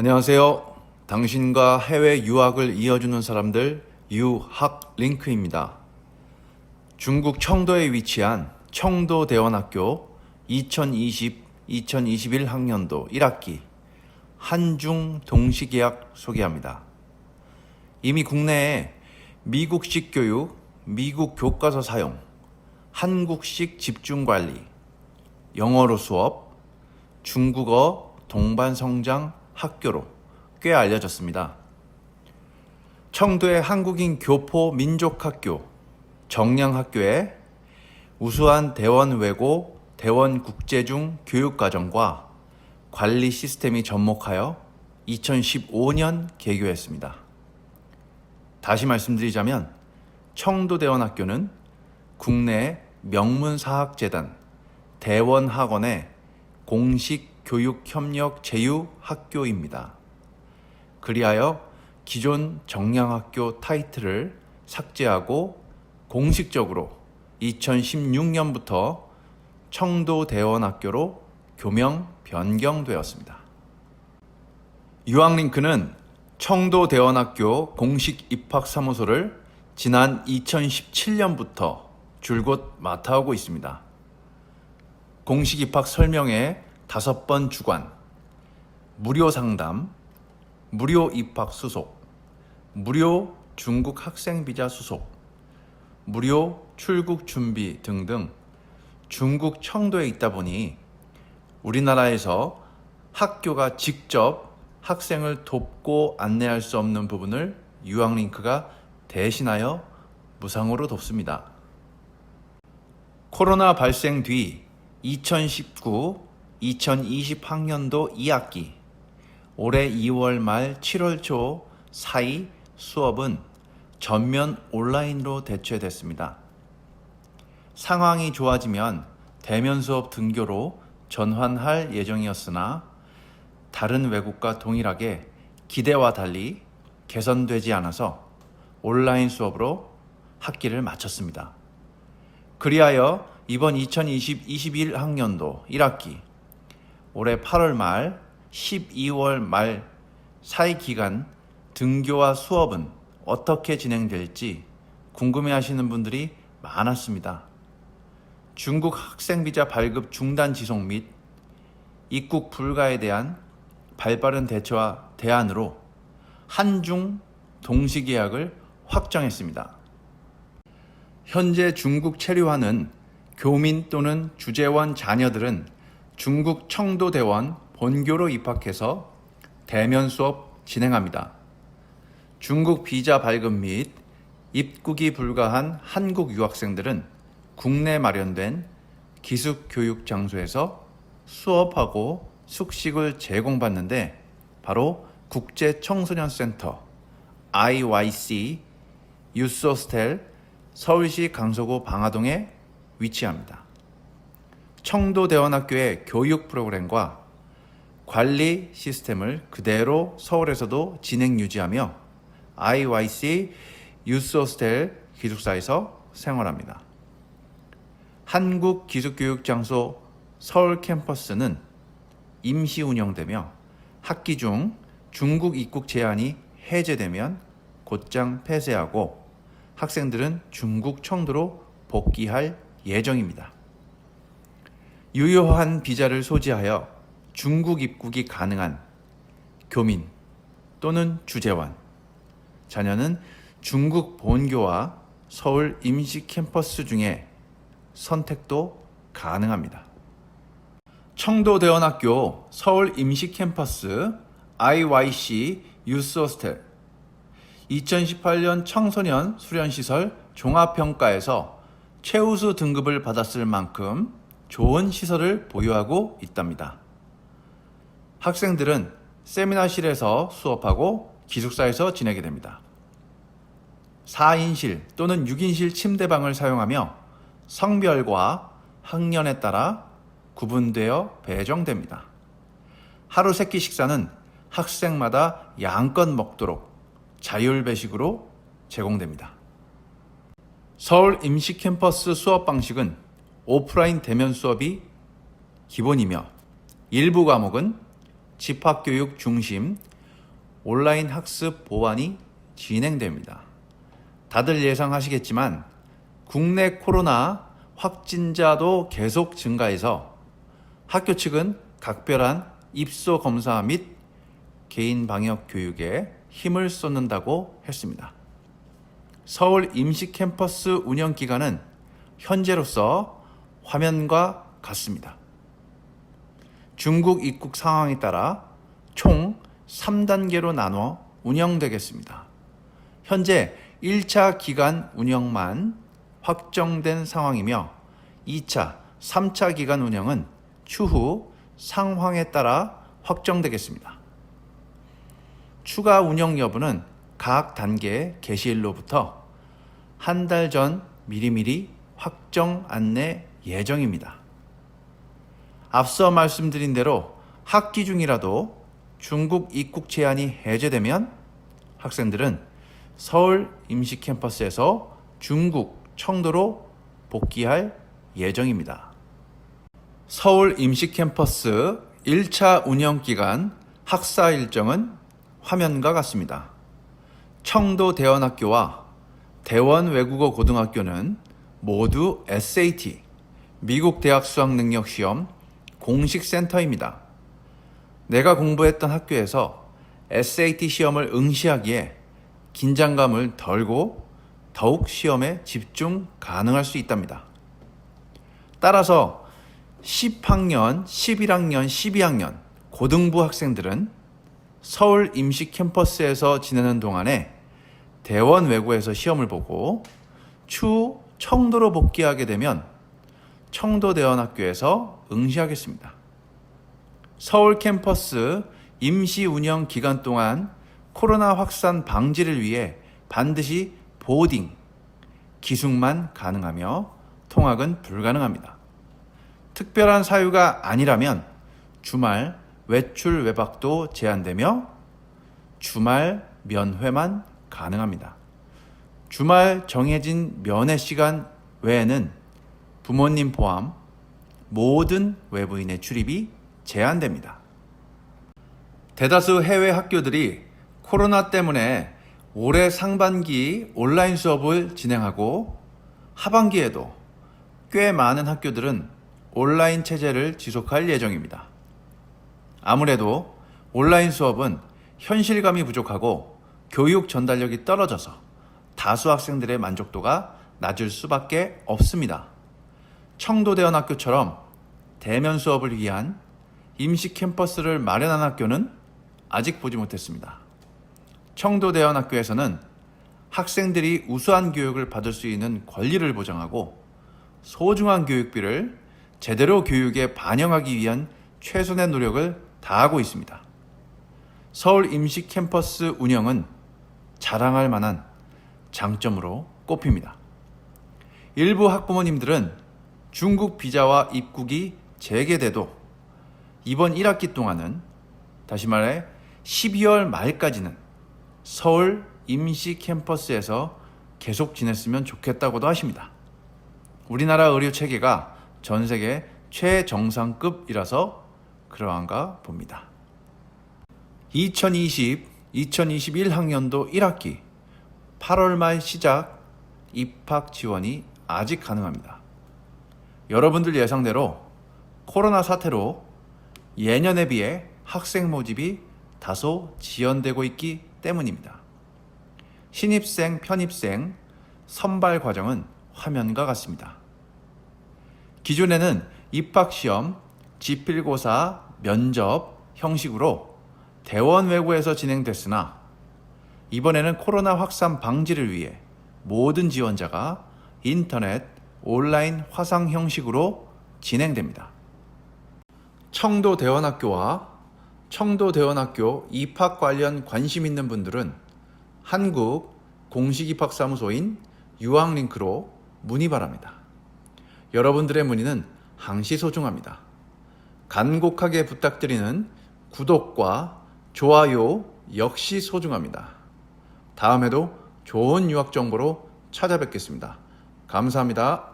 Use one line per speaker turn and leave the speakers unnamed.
안녕하세요. 당신과 해외 유학을 이어주는 사람들 유학 링크입니다. 중국 청도에 위치한 청도대원학교 2020-2021 학년도 1학기 한중 동시계약 소개합니다. 이미 국내에 미국식 교육, 미국 교과서 사용, 한국식 집중 관리, 영어로 수업, 중국어 동반 성장 학교로 꽤 알려졌습니다. 청도의 한국인 교포 민족학교 정량학교에 우수한 대원 외고 대원 국제 중 교육과정과 관리 시스템이 접목하여 2015년 개교했습니다. 다시 말씀드리자면 청도대원학교는 국내 명문사학재단 대원학원의 공식 교육협력 제휴학교입니다. 그리하여 기존 정량학교 타이틀을 삭제하고 공식적으로 2016년부터 청도대원학교로 교명 변경되었습니다. 유학링크는 청도대원학교 공식 입학사무소를 지난 2017년부터 줄곧 맡아오고 있습니다. 공식 입학 설명에 다섯 번 주관, 무료 상담, 무료 입학 수속, 무료 중국 학생 비자 수속, 무료 출국 준비 등등 중국 청도에 있다 보니 우리나라에서 학교가 직접 학생을 돕고 안내할 수 없는 부분을 유학링크가 대신하여 무상으로 돕습니다. 코로나 발생 뒤 2019, 2020 학년도 2학기 올해 2월 말 7월 초 사이 수업은 전면 온라인으로 대체됐습니다. 상황이 좋아지면 대면 수업 등교로 전환할 예정이었으나 다른 외국과 동일하게 기대와 달리 개선되지 않아서 온라인 수업으로 학기를 마쳤습니다. 그리하여 이번 2020-21 학년도 1학기 올해 8월 말 12월 말 사이 기간 등교와 수업은 어떻게 진행될지 궁금해 하시는 분들이 많았습니다. 중국 학생 비자 발급 중단 지속 및 입국 불가에 대한 발빠른 대처와 대안으로 한중 동시 계약을 확정했습니다. 현재 중국 체류하는 교민 또는 주재원 자녀들은 중국 청도대원 본교로 입학해서 대면 수업 진행합니다. 중국 비자 발급 및 입국이 불가한 한국 유학생들은 국내 마련된 기숙 교육 장소에서 수업하고 숙식을 제공받는데 바로 국제 청소년 센터 IYC 유스호스텔 서울시 강서구 방화동에 위치합니다. 청도 대원학교의 교육 프로그램과 관리 시스템을 그대로 서울에서도 진행 유지하며 IYC 유스호스텔 기숙사에서 생활합니다. 한국 기숙교육장소 서울 캠퍼스는 임시 운영되며 학기 중 중국 입국 제한이 해제되면 곧장 폐쇄하고 학생들은 중국 청도로 복귀할 예정입니다. 유효한 비자를 소지하여 중국 입국이 가능한 교민 또는 주재원, 자녀는 중국 본교와 서울 임시 캠퍼스 중에 선택도 가능합니다. 청도대원학교 서울 임시 캠퍼스 IYC 유스호스텔 2018년 청소년 수련시설 종합평가에서 최우수 등급을 받았을 만큼 좋은 시설을 보유하고 있답니다. 학생들은 세미나실에서 수업하고 기숙사에서 지내게 됩니다. 4인실 또는 6인실 침대방을 사용하며 성별과 학년에 따라 구분되어 배정됩니다. 하루 세끼 식사는 학생마다 양껏 먹도록 자율 배식으로 제공됩니다. 서울 임시 캠퍼스 수업 방식은 오프라인 대면 수업이 기본이며 일부 과목은 집합교육 중심 온라인 학습 보완이 진행됩니다. 다들 예상하시겠지만 국내 코로나 확진자도 계속 증가해서 학교 측은 각별한 입소 검사 및 개인 방역 교육에 힘을 쏟는다고 했습니다. 서울 임시 캠퍼스 운영 기간은 현재로서 화면과 같습니다. 중국 입국 상황에 따라 총 3단계로 나눠 운영되겠습니다. 현재 1차 기간 운영만 확정된 상황이며 2차, 3차 기간 운영은 추후 상황에 따라 확정되겠습니다. 추가 운영 여부는 각 단계 개시일로부터 한 달 전 미리미리 확정 안내 예정입니다. 앞서 말씀드린 대로 학기 중이라도 중국 입국 제한이 해제되면 학생들은 서울 임시 캠퍼스에서 중국 청도로 복귀할 예정입니다. 서울 임시 캠퍼스 1차 운영 기간 학사 일정은 화면과 같습니다. 청도 대원학교와 대원 외국어 고등학교는 모두 SAT, 미국 대학 수학 능력 시험 공식 센터입니다. 내가 공부했던 학교에서 SAT 시험을 응시하기에 긴장감을 덜고 더욱 시험에 집중 가능할 수 있답니다. 따라서 10학년, 11학년, 12학년 고등부 학생들은 서울 임시 캠퍼스에서 지내는 동안에 대원 외고에서 시험을 보고 추후 청도로 복귀하게 되면 청도대원학교에서 응시하겠습니다. 서울 캠퍼스 임시 운영 기간 동안 코로나 확산 방지를 위해 반드시 보딩, 기숙만 가능하며 통학은 불가능합니다. 특별한 사유가 아니라면 주말 외출 외박도 제한되며 주말 면회만 가능합니다. 주말 정해진 면회 시간 외에는 부모님 포함 모든 외부인의 출입이 제한됩니다. 대다수 해외 학교들이 코로나 때문에 올해 상반기 온라인 수업을 진행하고 하반기에도 꽤 많은 학교들은 온라인 체제를 지속할 예정입니다. 아무래도 온라인 수업은 현실감이 부족하고 교육 전달력이 떨어져서 다수 학생들의 만족도가 낮을 수밖에 없습니다. 청도대원학교처럼 대면 수업을 위한 임시 캠퍼스를 마련한 학교는 아직 보지 못했습니다. 청도대원학교에서는 학생들이 우수한 교육을 받을 수 있는 권리를 보장하고 소중한 교육비를 제대로 교육에 반영하기 위한 최선의 노력을 다하고 있습니다. 서울 임시 캠퍼스 운영은 자랑할 만한 장점으로 꼽힙니다. 일부 학부모님들은 중국 비자와 입국이 재개돼도 이번 1학기 동안은 다시 말해 12월 말까지는 서울 임시 캠퍼스에서 계속 지냈으면 좋겠다고도 하십니다. 우리나라 의료 체계가 전 세계 최정상급이라서 그러한가 봅니다. 2020, 2021 학년도 1학기 8월 말 시작 입학 지원이 아직 가능합니다. 여러분들 예상대로 코로나 사태로 예년에 비해 학생 모집이 다소 지연되고 있기 때문입니다. 신입생, 편입생, 선발 과정은 화면과 같습니다. 기존에는 입학시험, 지필고사, 면접 형식으로 대원 외고에서 진행됐으나 이번에는 코로나 확산 방지를 위해 모든 지원자가 인터넷, 온라인 화상 형식으로 진행됩니다. 청도 대원학교와 청도 대원학교 입학 관련 관심 있는 분들은 한국 공식 입학 사무소인 유학 링크로 문의 바랍니다. 여러분들의 문의는 항시 소중합니다. 간곡하게 부탁드리는 구독과 좋아요 역시 소중합니다. 다음에도 좋은 유학 정보로 찾아뵙겠습니다. 감사합니다.